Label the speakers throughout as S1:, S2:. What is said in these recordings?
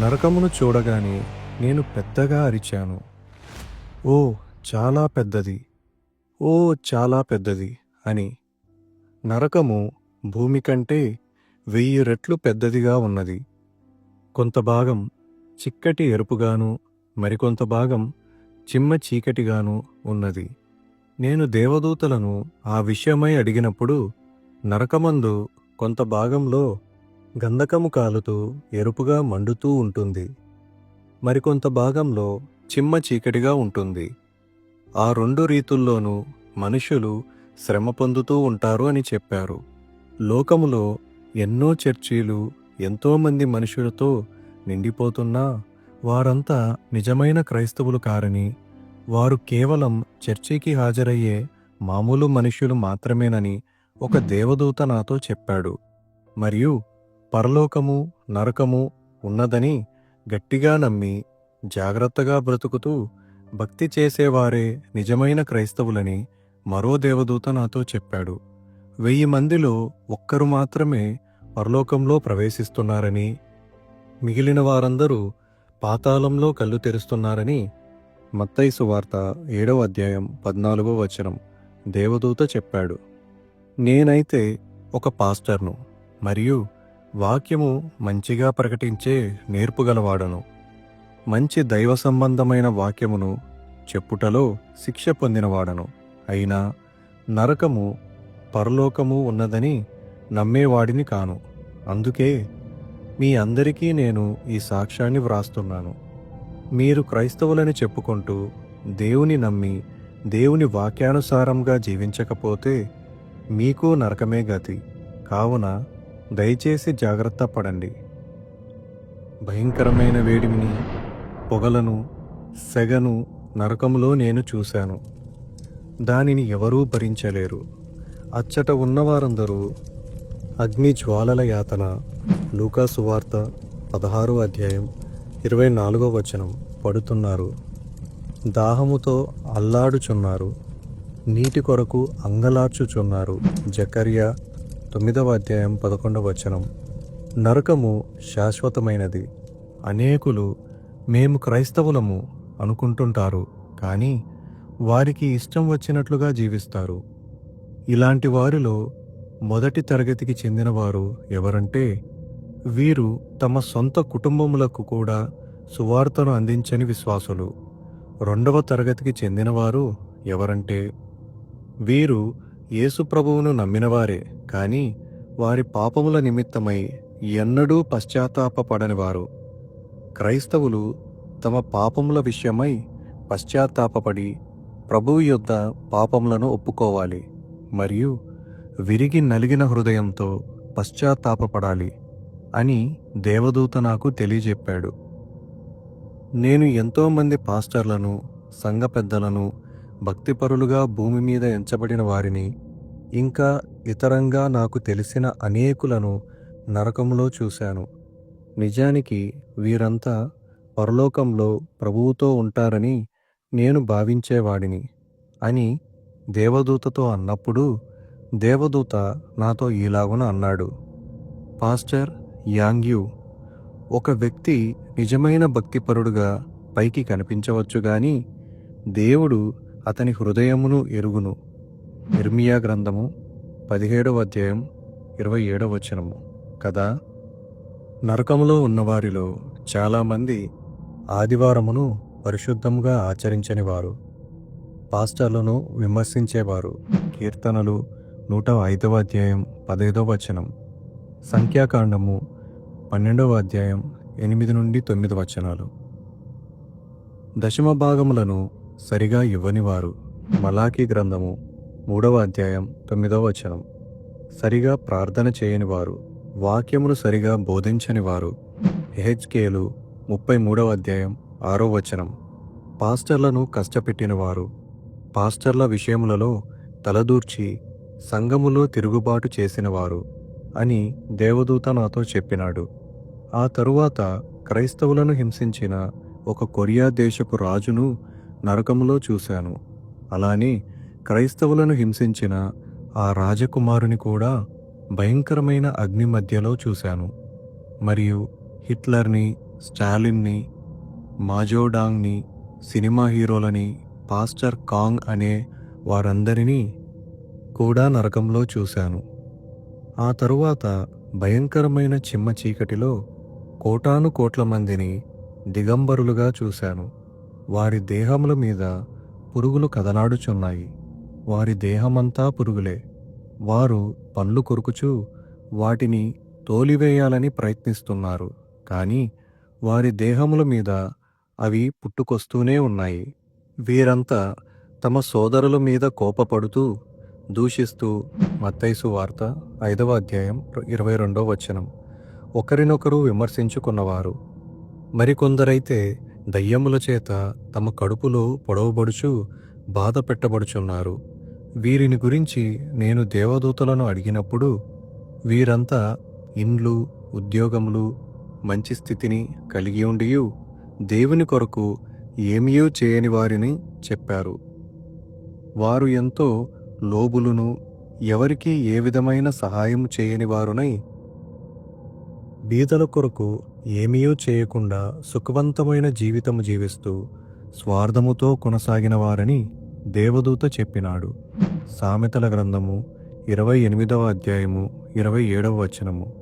S1: నరకమును చూడగానే నేను పెద్దగా అరిచాను. ఓ చాలా పెద్దది. ఓ చాలా పెద్దది అని. నరకము భూమి కంటే వెయ్యి రెట్లు పెద్దదిగా ఉన్నది. కొంత భాగం చిక్కటి ఎరుపుగాను మరికొంత భాగం చిమ్మ చీకటిగాను ఉన్నది. నేను దేవదూతలను ఆ విషయమై అడిగినప్పుడు నరకమందు కొంత భాగంలో గంధకము కాలుతూ ఎరుపుగా మండుతూ ఉంటుంది. మరికొంత భాగంలో చిమ్మ చీకటిగా ఉంటుంది. ఆ రెండు రీతుల్లోనూ మనుషులు శ్రమ పొందుతూ ఉంటారు అని చెప్పారు. లోకములో ఎన్నో చర్చీలు ఎంతోమంది మనుషులతో నిండిపోతున్నా వారంతా నిజమైన క్రైస్తవులు కారని వారు కేవలం చర్చికి హాజరయ్యే మామూలు మనుషులు మాత్రమేనని ఒక దేవదూత నాతో చెప్పాడు. మరియు పరలోకము నరకము ఉన్నదని గట్టిగా నమ్మి జాగ్రత్తగా బ్రతుకుతూ భక్తి చేసేవారే నిజమైన క్రైస్తవులని మరో దేవదూత నాతో చెప్పాడు. వెయ్యి మందిలో ఒక్కరు మాత్రమే పరలోకంలో ప్రవేశిస్తున్నారని మిగిలిన వారందరూ పాతాళంలో కళ్ళు తెరుస్తున్నారని మత్తైసు వార్త ఏడవ అధ్యాయం పద్నాలుగో వచనం దేవదూత చెప్పాడు. నేనైతే ఒక పాస్టర్ను మరియు వాక్యము మంచిగా ప్రకటించే నేర్పుగలవాడను మంచి దైవ సంబంధమైన వాక్యమును చెప్పుటలో శిక్ష పొందినవాడను. అయినా నరకము పరలోకము ఉన్నదని నమ్మేవాడిని కాను. అందుకే మీ అందరికీ నేను ఈ సాక్ష్యాన్ని వ్రాస్తున్నాను. మీరు క్రైస్తవులని చెప్పుకుంటూ దేవుని నమ్మి దేవుని వాక్యానుసారంగా జీవించకపోతే మీకు నరకమే గతి. కావున దయచేసి జాగ్రత్త పడండి. భయంకరమైన వేడిమిని పొగలను సెగను నరకంలో నేను చూశాను. దానిని ఎవరూ భరించలేరు. అచ్చట ఉన్నవారందరూ అగ్ని జ్వాలల యాతన లూకా సువార్త పదహారో అధ్యాయం ఇరవై నాలుగో వచనం పడుతున్నారు. దాహముతో అల్లాడుచున్నారు. నీటి కొరకు అంగలార్చుచున్నారు జకర్య తొమ్మిదవ అధ్యాయం పదకొండవ వచనం. నరకము శాశ్వతమైనది. అనేకులు మేము క్రైస్తవులము అనుకుంటుంటారు కానీ వారికి ఇష్టం వచ్చినట్లుగా జీవిస్తారు. ఇలాంటి వారిలో మొదటి తరగతికి చెందినవారు ఎవరంటే వీరు తమ సొంత కుటుంబములకు కూడా సువార్తను అందించని విశ్వాసులు. రెండవ తరగతికి చెందినవారు ఎవరంటే వీరు యేసు ప్రభువును నమ్మినవారే కానీ వారి పాపముల నిమిత్తమై ఎన్నడూ పశ్చాత్తాపపడనివారు. క్రైస్తవులు తమ పాపముల విషయమై పశ్చాత్తాపడి ప్రభువు యొద్ద పాపములను ఒప్పుకోవాలి మరియు విరిగి నలిగిన హృదయంతో పశ్చాత్తాపపడాలి అని దేవదూత నాకు తెలియజెప్పాడు. నేను ఎంతోమంది పాస్టర్లను సంఘ పెద్దలను భక్తిపరులుగా భూమి మీద ఎంచబడిన వారిని ఇంకా ఇతరంగా నాకు తెలిసిన అనేకులను నరకంలో చూశాను. నిజానికి వీరంతా పరలోకంలో ప్రభువుతో ఉంటారని నేను భావించేవాడిని అని దేవదూతతో అన్నప్పుడు దేవదూత నాతో ఈలాగున అన్నాడు. పాస్టర్ యాంగ్యూ ఒక వ్యక్తి నిజమైన భక్తిపరుడుగా పైకి కనిపించవచ్చు కానీ దేవుడు అతని హృదయమును ఎరుగును. ఇర్మియా గ్రంథము పదిహేడవ అధ్యాయం ఇరవై ఏడవ వచనము. కదా? నరకములో ఉన్నవారిలో చాలామంది ఆదివారమును పరిశుద్ధముగా ఆచరించని వారు. పాస్టర్లను విమర్శించేవారు. కీర్తనలు నూట ఐదవ అధ్యాయం పదైదవ వచనం. సంఖ్యాకాండము పన్నెండవ అధ్యాయం ఎనిమిది నుండి తొమ్మిది వచనాలు. దశమ భాగములను సరిగా ఇవ్వనివారు మలాఖీ గ్రంథము మూడవ అధ్యాయం తొమ్మిదవ వచనం. సరిగా ప్రార్థన చేయనివారు వాక్యమును సరిగా బోధించని వారు. ఎహెచ్కేలు ముప్పై మూడవ అధ్యాయం ఆరో వచనం. పాస్టర్లను కష్టపెట్టినవారు పాస్టర్ల విషయములలో తలదూర్చి సంఘములో తిరుగుబాటు చేసినవారు అని దేవదూత నాతో చెప్పినాడు. ఆ తరువాత క్రైస్తవులను హింసించిన ఒక కొరియా దేశపు రాజును నరకములో చూశాను. అలానే క్రైస్తవులను హింసించిన ఆ రాజకుమారుని కూడా భయంకరమైన అగ్ని మధ్యలో చూశాను. మరియు హిట్లర్ని స్టాలిన్ని మాజోడాంగ్ని సినిమా హీరోలని పాస్టర్ కాంగ్ అనే వారందరినీ కూడా నరకంలో చూశాను. ఆ తరువాత భయంకరమైన చిమ్మ చీకటిలో కోటాను కోట్ల మందిని దిగంబరులుగా చూశాను. వారి దేహముల మీద పురుగులు కదలాడుచున్నాయి. వారి దేహమంతా పురుగులే. వారు పళ్ళు కొరుకుచూ వాటిని తోలివేయాలని ప్రయత్నిస్తున్నారు. కానీ వారి దేహముల మీద అవి పుట్టుకొస్తూనే ఉన్నాయి. వీరంతా తమ సోదరుల మీద కోపపడుతూ దూషిస్తూ మత్తైసు వార్త ఐదవ అధ్యాయం ఇరవై రెండవ వచనం. ఒకరినొకరు విమర్శించుకున్నవారు. మరికొందరైతే దయ్యముల చేత తమ కడుపులో పొడవబడుచు బాధ పెట్టబడుచున్నారు. వీరిని గురించి నేను దేవదూతలను అడిగినప్పుడు వీరంతా ఇండ్లు ఉద్యోగములు మంచి స్థితిని కలిగి ఉండియు దేవుని కొరకు ఏమీయూ చేయని వారిని చెప్పారు. వారు ఎంతో లోబులును ఎవరికీ ఏ విధమైన సహాయం చేయని వారునై బీదల కొరకు ఏమీయూ చేయకుండా సుఖవంతమైన జీవితము జీవిస్తూ స్వార్థముతో కొనసాగిన వారని దేవదూత చెప్పినాడు. సామెతల గ్రంథము ఇరవై ఎనిమిదవ అధ్యాయము ఇరవై ఏడవ వచనము.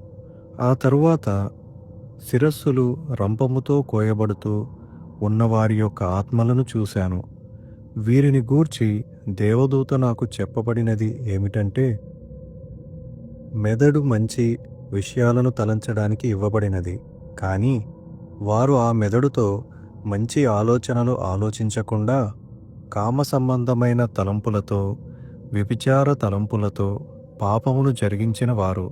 S1: ఆ తరువాత శిరస్సులు రంపముతో కోయబడుతూ ఉన్నవారి యొక్క ఆత్మలను చూశాను. వీరిని గూర్చి దేవదూత నాకు చెప్పబడినది ఏమిటంటే మెదడు మంచి విషయాలను తలంచడానికి ఇవ్వబడినది. కానీ వారు ఆ మెదడుతో మంచి ఆలోచనలు ఆలోచించకుండా కామ సంబంధమైన తలంపులతో వ్యభిచార తలంపులతో పాపమును జరిగించిన వారు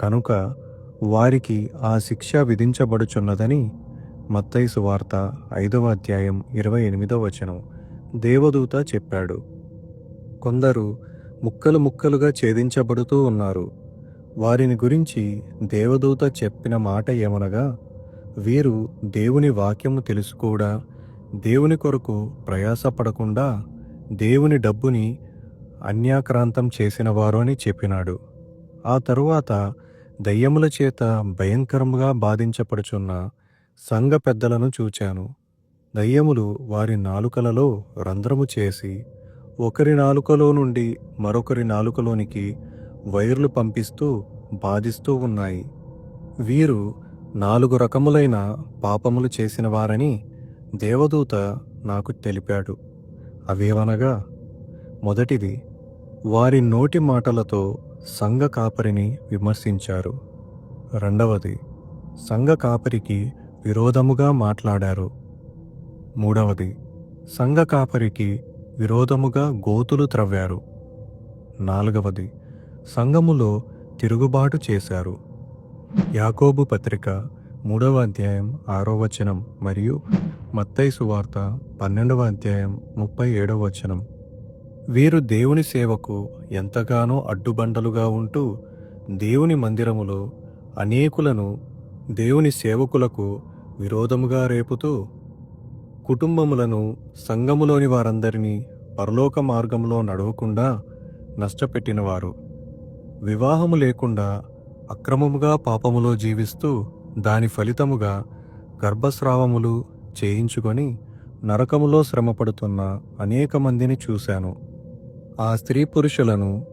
S1: కనుక వారికి ఆ శిక్ష విధించబడుచున్నదని మత్తయి వార్త ఐదవ అధ్యాయం ఇరవై ఎనిమిదవ వచనం దేవదూత చెప్పాడు. కొందరు ముక్కలు ముక్కలుగా ఛేదించబడుతూ ఉన్నారు. వారిని గురించి దేవదూత చెప్పిన మాట ఏమనగా వీరు దేవుని వాక్యము తెలుసుకోడా దేవుని కొరకు ప్రయాసపడకుండా దేవుని డబ్బుని అన్యాక్రాంతం చేసిన వారు అని చెప్పినాడు. ఆ తరువాత దయ్యముల చేత భయంకరముగా బాధించబడుచున్న సంఘ పెద్దలను చూచాను. దయ్యములు వారి నాలుకలలో రంధ్రము చేసి ఒకరి నాలుకలో నుండి మరొకరి నాలుకలోనికి వైర్లు పంపిస్తూ బాధిస్తూ ఉన్నాయి. వీరు నాలుగు రకములైన పాపములు చేసిన వారని దేవదూత నాకు తెలిపాడు. అవేవనగా మొదటిది వారి నోటి మాటలతో సంఘ కాపరిని విమర్శించారు. రెండవది సంఘ కాపరికి విరోధముగా మాట్లాడారు. మూడవది సంఘ కాపరికి విరోధముగా గోతులు త్రవ్వారు. నాలుగవది సంఘములో తిరుగుబాటు చేశారు. యాకోబు పత్రిక మూడవ అధ్యాయం ఆరో వచనం మరియు మత్తైసు సువార్త పన్నెండవ అధ్యాయం ముప్పై ఏడవ వచనం. వీరు దేవుని సేవకు ఎంతగానో అడ్డుబండలుగా ఉంటూ దేవుని మందిరములో అనేకులను దేవుని సేవకులకు విరోధముగా రేపుతూ కుటుంబములను సంఘములోని వారందరినీ పరలోక మార్గంలో నడవకుండా నష్టపెట్టినవారు. వివాహము లేకుండా అక్రమముగా పాపములో జీవిస్తూ దాని ఫలితముగా గర్భస్రావములు చేయించుకొని నరకములో శ్రమపడుతున్న అనేక మందిని చూశాను. ఆ స్త్రీ పురుషులను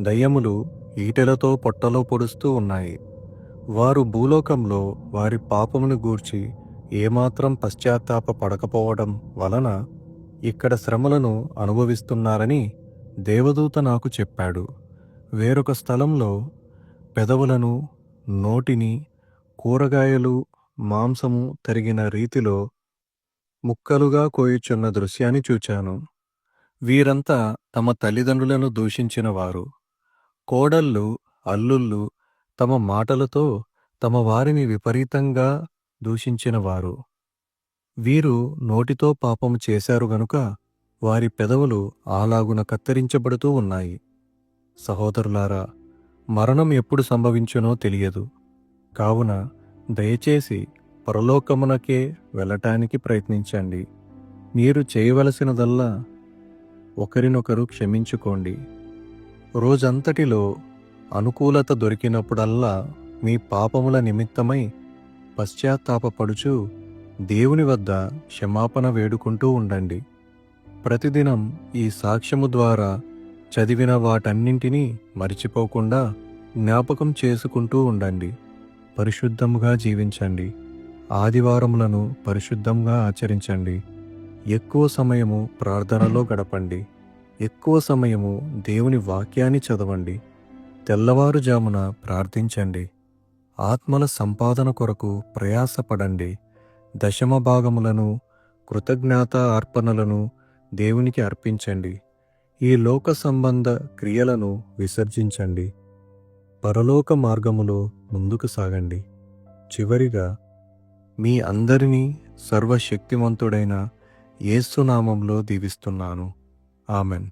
S1: దయ్యములు ఈటెలతో పొట్టలో పొడుస్తూ ఉన్నాయి. వారు భూలోకంలో వారి పాపమును గూర్చి ఏమాత్రం పశ్చాత్తాప పడకపోవడం వలన ఇక్కడ శ్రమలను అనుభవిస్తున్నారని దేవదూత నాకు చెప్పాడు. వేరొక స్థలంలో పెదవులను నోటిని కూరగాయలు మాంసము తరిగిన రీతిలో ముక్కలుగా కోయుచున్న దృశ్యాన్ని చూచాను. వీరంతా తమ తల్లిదండ్రులను దూషించిన వారు. కోడళ్ళు అల్లుళ్ళు తమ మాటలతో తమ వారిని విపరీతంగా దూషించిన వారు. వీరు నోటితో పాపము చేశారు గనుక వారి పెదవులు ఆలాగున కత్తిరించబడుతూ ఉన్నాయి. సహోదరులారా మరణం ఎప్పుడు సంభవించునో తెలియదు. కావున దయచేసి పరలోకమునకే వెళ్ళటానికి ప్రయత్నించండి. మీరు చేయవలసినదల్లా ఒకరినొకరు క్షమించుకోండి. రోజంతటిలో అనుకూలత దొరికినప్పుడల్లా మీ పాపముల నిమిత్తమై పశ్చాత్తాపపడుచు దేవుని వద్ద క్షమాపణ వేడుకుంటూ ఉండండి. ప్రతిదినం ఈ సాక్ష్యము ద్వారా చదివిన వాటన్నింటినీ మరిచిపోకుండా జ్ఞాపకం చేసుకుంటూ ఉండండి. పరిశుద్ధముగా జీవించండి. ఆదివారములను పరిశుద్ధంగా ఆచరించండి. ఎక్కువ సమయము ప్రార్థనలో గడపండి. ఎక్కువ సమయము దేవుని వాక్యాన్ని చదవండి. తెల్లవారుజామున ప్రార్థించండి. ఆత్మల సంపాదన కొరకు ప్రయాసపడండి. దశమ భాగములను కృతజ్ఞత అర్పణలను దేవునికి అర్పించండి. ఈ లోక సంబంధ క్రియలను విసర్జించండి. పరలోక మార్గములో ముందుకు సాగండి. చివరిగా మీ అందరినీ సర్వశక్తివంతుడైన ఏసునామంలో దీవిస్తున్నాను. ఆమెన్.